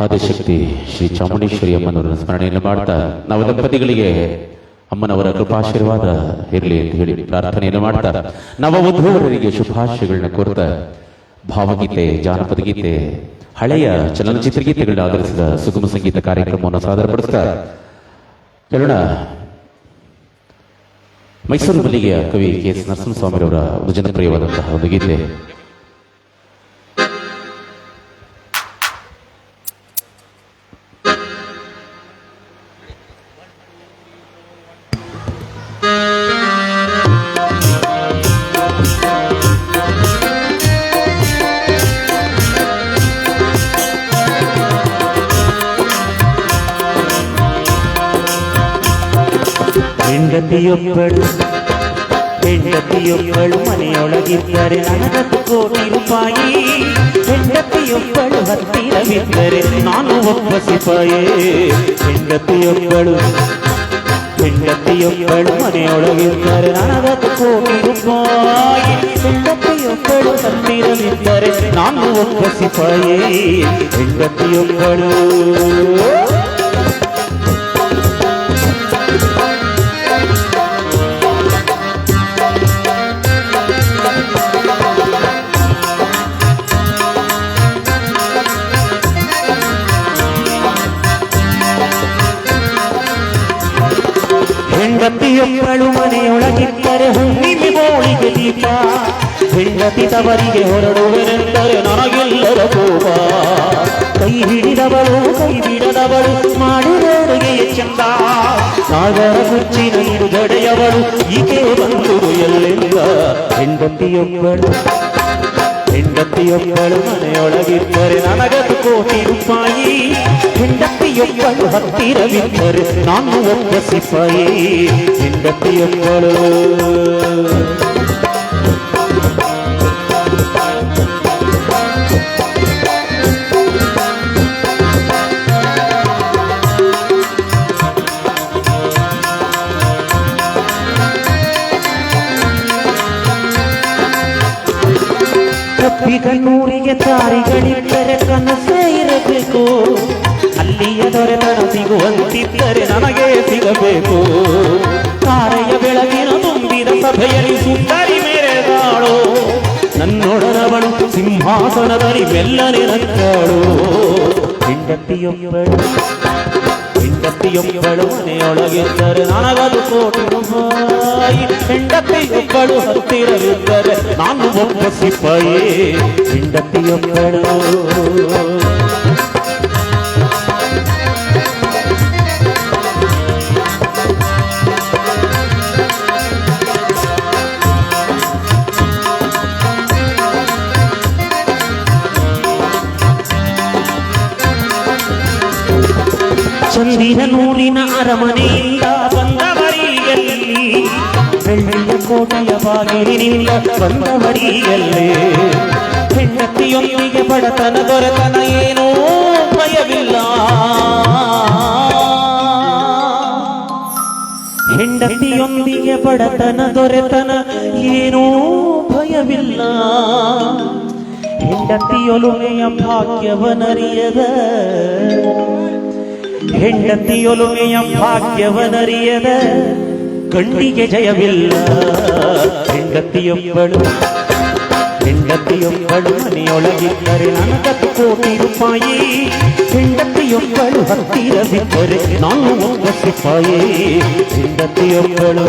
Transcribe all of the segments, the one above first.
ಆದಿಶಕ್ತಿ ಶ್ರೀ ಚಾಮುಂಡೇಶ್ವರಿ ಅಮ್ಮನವರನ್ನು ಸ್ಮರಣೆಯನ್ನು ಮಾಡ್ತಾ ನಾವು ದಂಪತಿಗಳಿಗೆ ಅಮ್ಮನವರ ಕೃಪಾಶೀರ್ವಾದ ಇರಲಿ ಅಂತ ಹೇಳಿ ಪ್ರಾರ್ಥನೆಯನ್ನು ಮಾಡ್ತಾ ನವವಧೂವರರಿಗೆ ಶುಭಾಶಯಗಳನ್ನ ಕೋರ್ತಾ ಭಾವಗೀತೆ, ಜಾನಪದ ಗೀತೆ, ಹಳೆಯ ಚಲನಚಿತ್ರ ಗೀತೆಗಳನ್ನ ಆಧರಿಸಿದ ಸುಗಮ ಸಂಗೀತ ಕಾರ್ಯಕ್ರಮವನ್ನು ಸಾದರಪಡಿಸ್ತಾ ಕೇಳೋಣ. ಮೈಸೂರು ಮಲ್ಲಿಗೆಯ ಕವಿ ಕೆ ಎಸ್ ನರಸಿಂಹಸ್ವಾಮಿರವರ ಒಂದು ಜನಪ್ರಿಯವಾದಂತಹ ಒಂದು ಗೀತೆ. ಹೆಂಡತಿಯೊಬ್ಬಳು ಹೆಂಡತಿಯೊಬ್ಬಳು ಮನೆಯೊಳಗಿದ್ದರೆ ನನಗತ್ತು ಕೋಟಿ ರೂಪಾಯಿ ಹೆಂಡತಿಯೊಬ್ಬಳು ಹತ್ತಿರವಿದ್ದರೆ ನಾನು ಒಬ್ಬ ಸಿಪಾಯೇ ಹೆಂಡತಿಯೊಬ್ಬಳು ಹೆಂಡತಿಯೊಬ್ಬಳು ಮನೆಯೊಳಗಿದ್ದರೆ ನನಗತ್ತು ಕೋಟಿ ರೂಪಾಯಿ ಹೆಂಡತಿಯೊಬ್ಬಳು ಹತ್ತಿರವಿದ್ದರೆ ನಾನು ಒಬ್ಬ ಸಿಪಾಯೇ ಹೆಂಡತಿಯೊಬ್ಬಳು ಹೆಂಡತಿಯೊಬ್ಬಳು ಹೆಂಡತಿ ತವರಿಗೆ ಹೊರಡುವೆನೆಂದರೆ ನನಗೆಲ್ಲರ ಕೋಪ ಕೈ ಹಿಡಿದವಳು ಕೈ ಬಿಡದವಳು ಮಾಡಿದವರಿಗೆ ಚಂದ ನಾಗರ ಕುಚ್ಚಿನ ನಿರುಗಡೆಯವಳು ಈಕೆ ಬಂದು ಎಲ್ಲೆಲ್ಲ ಹೆಂಡತಿಯೊಬ್ಬಳು ಹೆಂಡತಿಯೊಬ್ಬಳು ಮನೆಯೊಳಗಿದ್ದರೆ ನನಗದು ಕೋಟಿ ರೂಪಾಯಿ ಹೆಂಡತಿಯೊಬ್ಬಳು ಹತ್ತಿರವಿದ್ದರೆ ನಾನು ಒಬ್ಬ ಸಿಪಾಯಿ ಹೆಂಡತಿಯೊಬ್ಬಳು ಕಪ್ಪಿಗಣ್ಣೂರಿಗೆ ತಾರಿಗಳಿದ್ದರೆ ಕನಸೇ ಇರಬೇಕು. ಅಲ್ಲಿಯ ದೊರೆತನ ಸಿಗುವಂತಿದ್ದರೆ ನನಗೆ ಸಿಗಬೇಕು. ತಾರೆಯ ಬೆಳಗಿನ ತುಂಬಿದ ಸಭೆಯಲ್ಲಿ ಸುಂದರಿ ಮೇರೆದಾಳು ನನ್ನೊಡನವಳು ಸಿಂಹಾಸನದಲ್ಲಿ ಮೆಲ್ಲನೆ ನಕ್ಕಾಳು ಹೆಂಡತಿಯೊಬ್ಬಳು ಹೆಂಡತಿಯೊಬ್ಬಳು ಮನೆಯೊಳಗಿದ್ದರೆ ನನಗದು ಕೋಟಿ ರೂಪಾಯಿ ಹೆಂಡತಿಯೊಬ್ಬಳು ಹತ್ತಿರವಿದ್ದರೆ ನಾನು ಒಬ್ಬ ಸಿಪಾಯಿ ಹೆಂಡತಿಯೊಬ್ಬಳು ಚಂದಿರ ನೂರಿನ ಅರಮನೆಯಿಂದ ಬಂದವರಿಯಲ್ಲಿ ಬೆಳ್ಳಿಯ ಕೋಟೆಯ ಬಾಗಿಲಿನಿಂದ ಬಂದವರಿಯಲ್ಲೇ ಹೆಂಡತಿಯೊಂದಿಗೆ ಬಡತನ ದೊರೆತನ ಏನೂ ಭಯವಿಲ್ಲ. ಹೆಂಡತಿಯೊಂದಿಗೆ ಬಡತನ ದೊರೆತನ ಏನೂ ಭಯವಿಲ್ಲ. ಹೆಂಡತಿಯೊಲುಮೆಯ ಭಾಗ್ಯವನರಿಯದ ಹೆಂಡತಿಯೊಲುಮೆಯ ಭಾಗ್ಯವನರಿಯದ ಗಂಡಿಗೆ ಜಯವಿಲ್ಲ ಹೆಂಡತಿಯೊಬ್ಬಳು ಹೆಂಡತಿಯೊಬ್ಬಳು ಮನೆಯೊಳಗಿದ್ದರೆ ನನಗತ್ತು ಕೋಟಿ ರೂಪಾಯಿ ಹೆಂಡತಿಯೊಬ್ಬಳು ಹತ್ತಿರವಿದ್ದರೆ ನಾನು ಒಬ್ಬ ಸಿಪಾಯಿ ಹೆಂಡತಿಯೊಬ್ಬಳು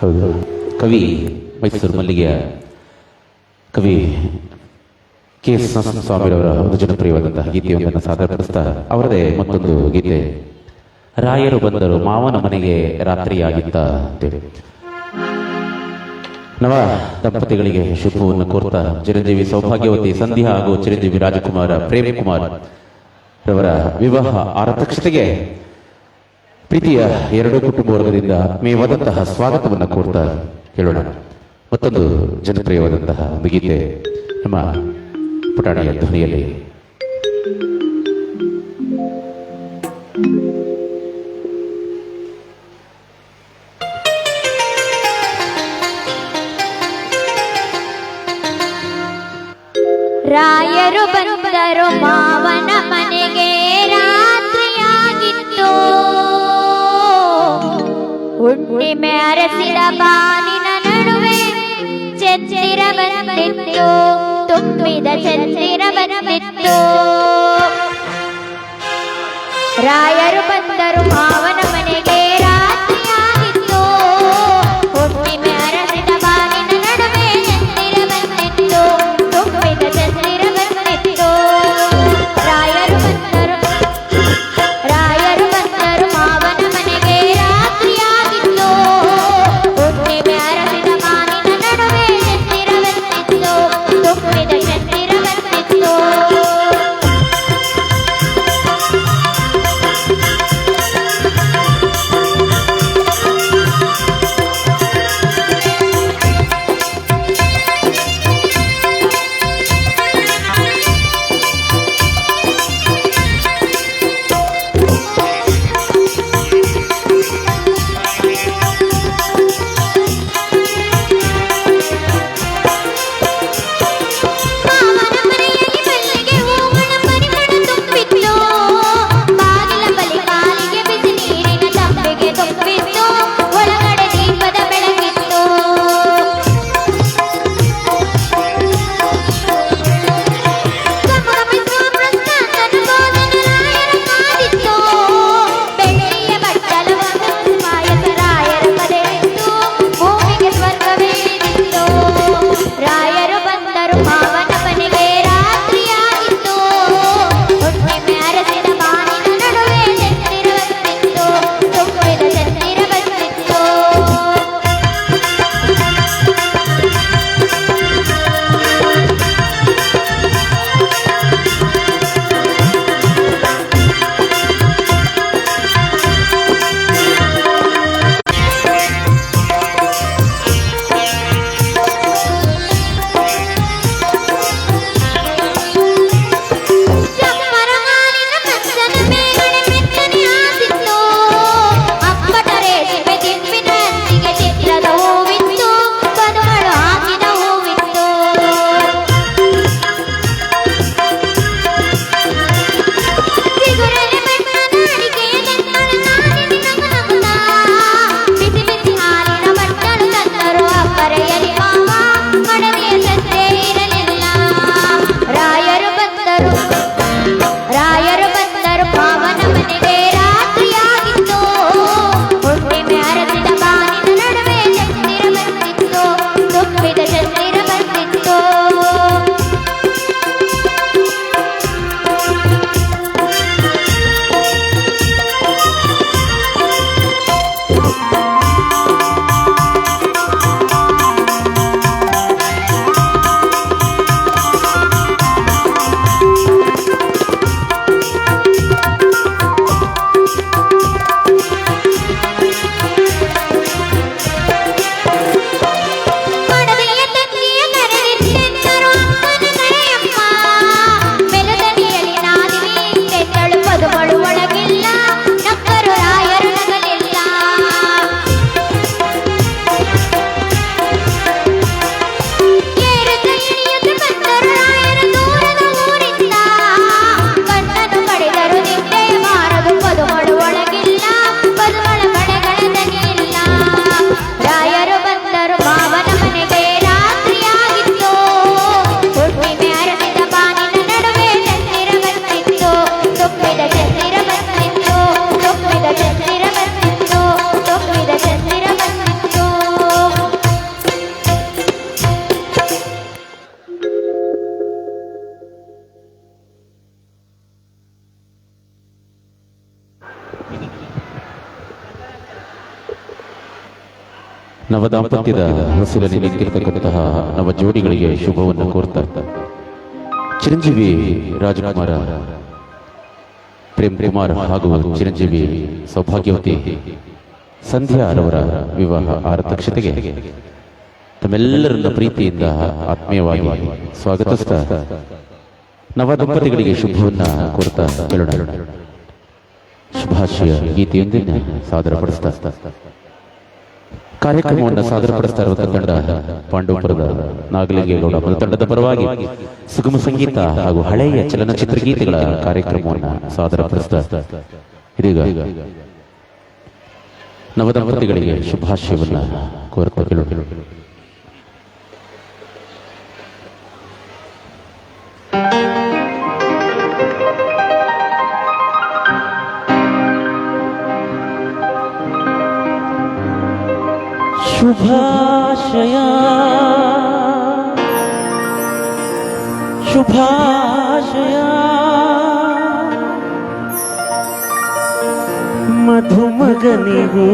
ಹೌದು. ಕವಿ ಮೈಸೂರು ಮಲ್ಲಿಗೆಯ ಕವಿ ಕೆ ಎಸ್ ಸ್ವಾಮಿರವರ ಒಂದು ಜನಪ್ರಿಯವಾದಂತಹ ಗೀತೆಯೊಂದನ್ನು ಸಾದರಪಡಿಸ್ತಾ ಅವರದೇ ಮತ್ತೊಂದು ಗೀತೆ, ರಾಯರು ಬಂದರು ಮಾವನ ಮನೆಗೆ ರಾತ್ರಿಯಾಗಿತ್ತ ಅಂತೇಳಿ. ನವ ದಂಪತಿಗಳಿಗೆ ಶುಭವನ್ನು ಕೋರ್ತ ಚಿರಂಜೀವಿ ಸೌಭಾಗ್ಯವತಿ, ಸಂಧ್ಯಾ ಹಾಗೂ ಚಿರಂಜೀವಿ ರಾಜಕುಮಾರ ಪ್ರೇಮ್ ಕುಮಾರ್ ರವರ ವಿವಾಹ ಆರತಕ್ಷತೆಗೆ ಪ್ರೀತಿಯ ಎರಡು ಕುಟುಂಬ ವರ್ಗದಿಂದ ಮೇವಾದಂತಹ ಸ್ವಾಗತವನ್ನು ಕೋರ್ತಾ ಕೇಳೋಣ. ಮತ್ತೊಂದು ಜನಪ್ರಿಯವಾದಂತಹ ಒಂದು ಗೀತೆ ನಮ್ಮ ಪುಟಾಣಿಯ ಧ್ವನಿಯಲ್ಲಿ. ರಾಯರು ಬಂದರು ಮಾವನ ಹಿಮೆ ಅರಸಿದ ಬಾನಿನ ನಡುವೆ ಚಂದಿರ ಬಂದಿತ್ತು. ತುಂಬಿದ ಚಂದಿರ ಬಂದಿತ್ತು. ರಾಯರು ಬಂದರು ಮಾವನ ನವ ದಾಂಪತ್ಯದ ಹಸಿರಲ್ಲಿ ನಿಂತಿರ್ತಕ್ಕಂತಹ ನಮ್ಮ ಜೋಡಿಗಳಿಗೆ ಶುಭವನ್ನು ಕೋರ್ತಾ ಚಿರಂಜೀವಿ ರಾಜಕುಮಾರ ಪ್ರೇಮ್ ಕುಮಾರ್ ಹಾಗೂ ಚಿರಂಜೀವಿ ಸೌಭಾಗ್ಯವತಿ ಸಂಧ್ಯಾ ರವರ ವಿವಾಹ ಆರತಕ್ಷತೆಗೆ ತಮ್ಮೆಲ್ಲರನ್ನ ಪ್ರೀತಿಯಿಂದ ಆತ್ಮೀಯವಾಗಿ ಸ್ವಾಗತಿಸ್ತಾ ನವ ದಂಪತಿಗಳಿಗೆ ಶುಭವನ್ನ ಕೋರ್ತಾ ಕೇಳೋಣ. ಶುಭಾಶಯ, ಗೀತೆಯೊಂದಿನ ಸಾದರಪಡಿಸ್ತಾ. ಕಾರ್ಯಕ್ರಮವನ್ನು ಸಾದರಪಡಿಸ್ತಾ ಇರುವ ತಂಡ ಪಾಂಡವಪುರದ ನಾಗಲಿಂಗೇಗೌಡ ತಂಡದ ಪರವಾಗಿ ಸುಗಮ ಸಂಗೀತ ಹಾಗೂ ಹಳೆಯ ಚಲನಚಿತ್ರ ಗೀತೆಗಳ ಕಾರ್ಯಕ್ರಮವನ್ನು ಸಾದರಪಡಿಸ್ತಾ ಇದೀಗ ನವದಂಪತಿಗಳಿಗೆ ಶುಭಾಶಯವನ್ನ ಕೋರ್ತಾ ಕೇಳೋಣ ಶುಭಾಶಯ ಶುಭಾಶಯ ಮಧುಮಗನಿಗೂ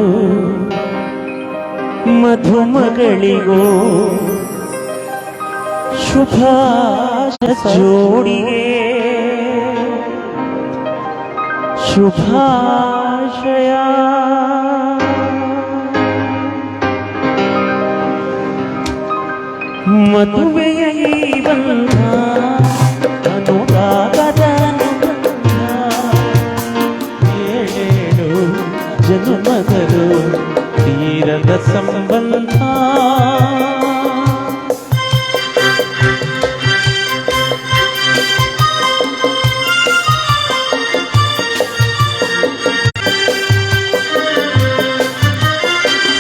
ಮಧುಮಗಳಿಗೂ ಶುಭಾಶ ಜೋಡಿಗೆ ಶುಭಾಶಯ ಮದುವೆಯ ಈ ಬಂಧ ಅನುರಾಗದ ಅನುಬಂಧ ಏಳೇಳು ಜನುಮಗಳು ತೀರದ ಸಂಬಂಧ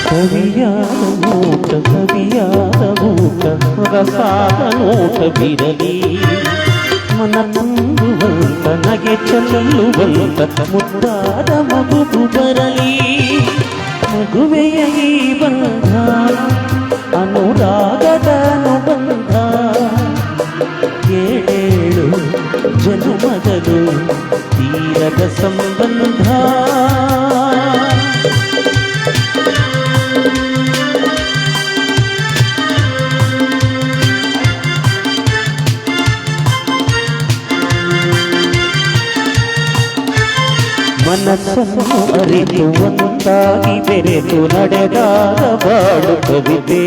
ಕವಿಯಾದ ಊಟ ಕವಿಯಾದ ಊಟ ರಸಾದ ನೋಟ ಬಿರಲಿ ಮನ ನಂಬುವಂತ ನಗೆ ಚೆಲ್ಲುವಂತ ಮುದ್ದಾದ ಮಗು ಬರಲಿ ಮಗುವೆಯ ಈ ಬಂಧ ಅನುರಾಗದ ಅನುಬಂಧ ಏಳೇಳು ಜನುಮಗಳು ತೀರದ ಸಂಬಂಧ ಮನಸ್ಸನ್ನು ಅರಿತು ಒಂದಾಗಿ ಬೆರೆತು ನಡೆದಾಗ ಬಾಳು ಕವಿತೆ.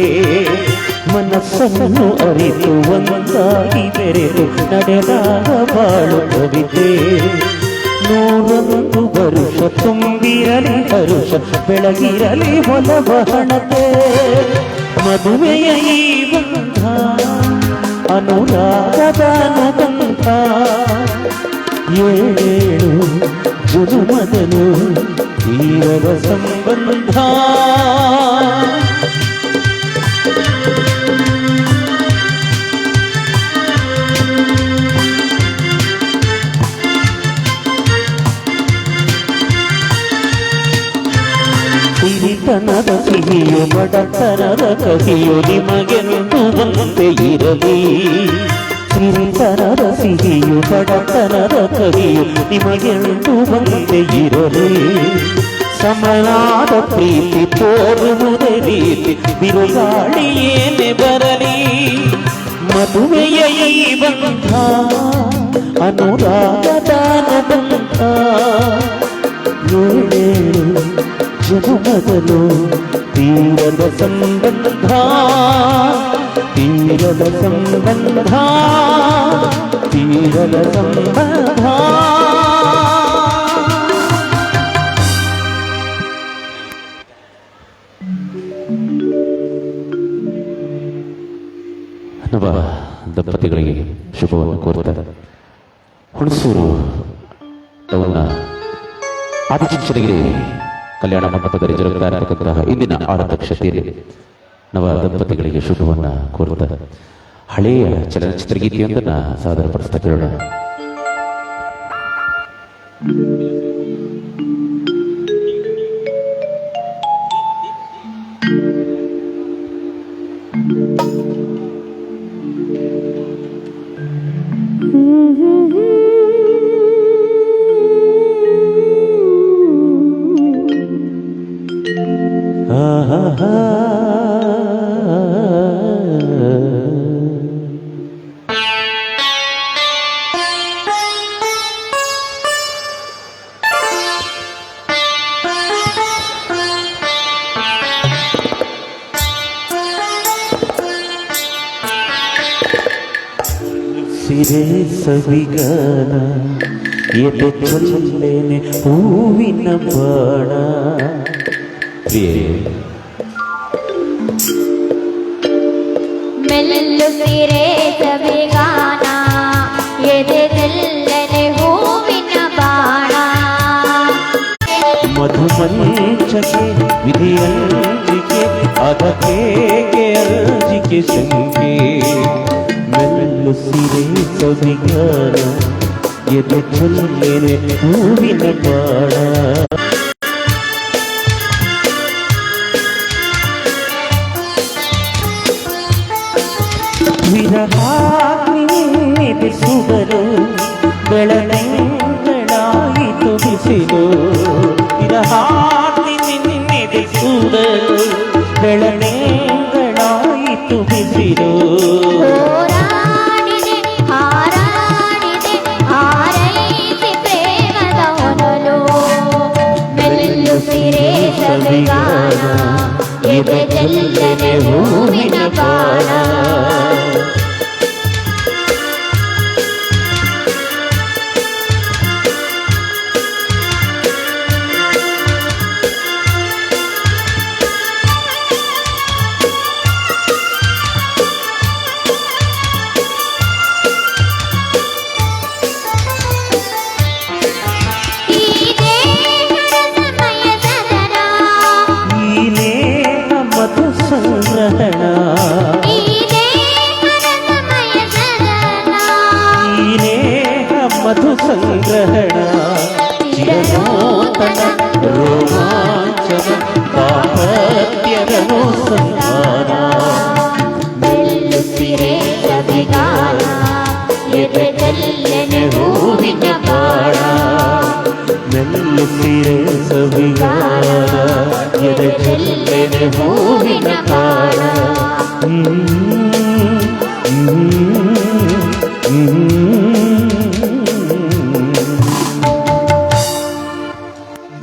ಮನಸ್ಸನ್ನು ಅರಿತು ಒಂದಾಗಿ ಬೆರೆತು ನಡೆದಾಗ ಬಾಳು ಕವಿತೆ. ನೂರೊಂದು ವರುಷ ತುಂಬಿರಲಿ ಹರುಷ ಬೆಳಗಿರಲಿ ಹೊಲ ಬಹಣತೆ ಮದುವೆಯ ಈ ಬಂಧ, ಅನುರಾಗದ ಅನುಬಂಧ ಏಳೇಳು ಜನುಮದನು ಈರದ ಸಂಬಂಧ. ಸಿರಿತನದ ಸಿಹಿಯು ಬಡತನದ ಕಹಿಯು ನಿಮಗೆಂದು ಬಂತೆ ಇರಲಿ. ಸಿರಿತನದ ಸಿಹಿಯು ಬಡತನದ ಕಹಿಯು ನಿಮಗೆಂದು ಒಂದೇ ಇರಲಿ ಸಮನಾದ ಪ್ರೀತಿ ತೋರುವುದೇ ರೀತಿ ಬಿರುಗಾಳಿ ಏನೇ ಬರಲಿ ಮದುವೆಯ ಈ ಬಂಧ ಅನುರಾಗದ ಅನುಬಂಧ ಏಳೇಳು ಜನುಮಗಳು ತೀರದ ಸಂಬಂಧ ತೀರದ ಸಂಬಂಧ ತೀರದ ಸಂಬಂಧ ದಂಪತಿಗಳಿಗೆ ಶುಭವನ್ನು ಕೋರುತ್ತಾರೆ ಹುಣಸೂರು ಟೌನ್ನ ಆದಿಚುಂಚನಗಿರಿ ಕಲ್ಯಾಣ ಮಂಟಪದಲ್ಲಿ ಜರುಗ್ತಾ ಇರತಕ್ಕಂತಹ ಇಂದಿನ ಆರತಕ್ಷತೆಯಲ್ಲಿ ನವ ದಂಪತಿಗಳಿಗೆ ಶುಭವನ್ನ ಕೋರುತ್ತಾ ಹಳೆಯ ಚಲನಚಿತ್ರ ಗೀತೆಯೊಂದನ್ನ ಸಾದರಪಡಿಸ್ತಾ ಕೇಳೋಣ. ಸಿರೆ ಸವಿಗಾನ ಎದೆ ಚೊಲ್ಲೇನೆ ಹೂವಿನ ಬಾಣ. ಪ್ರಿಯೆ ಮೆಲ್ಲು ಸಿರೆ ಸವಿಗಾನ ಎದೆದೆಲ್ಲನೆ ಹೂವಿನ ಬಾಣ. ಮಧುಮಂಚಕ್ಕೆ ವಿಧಿಯಂಜಿಕೆ ಅದಕ್ಕೆ ಅರ್ಜಿಕೆ ಶಂಕೆ? ಮೆಲ್ಲು ಸಿರೆ ಸವಿಗಾನ ಎದೆ ಚೊಲ್ಲೆನೆ ಹೂವಿನ ಬಾಣ ವಿರಹಾಗ್ನಿ ಸುಡಲು ಬೆಳದಿಂಗಳಾಯಿತು ಬಿಸಿಲು. ವಿರಹಾಗ್ನಿ ನಿನ್ನೆದೆ ಸುಡಲು ಬೆಳದಿಂಗಳಾಯಿತು ಬಿಸಿಲು. ಎದೆದೆಲ್ಲನೆ ಹೂವಿನ ಬಾಣ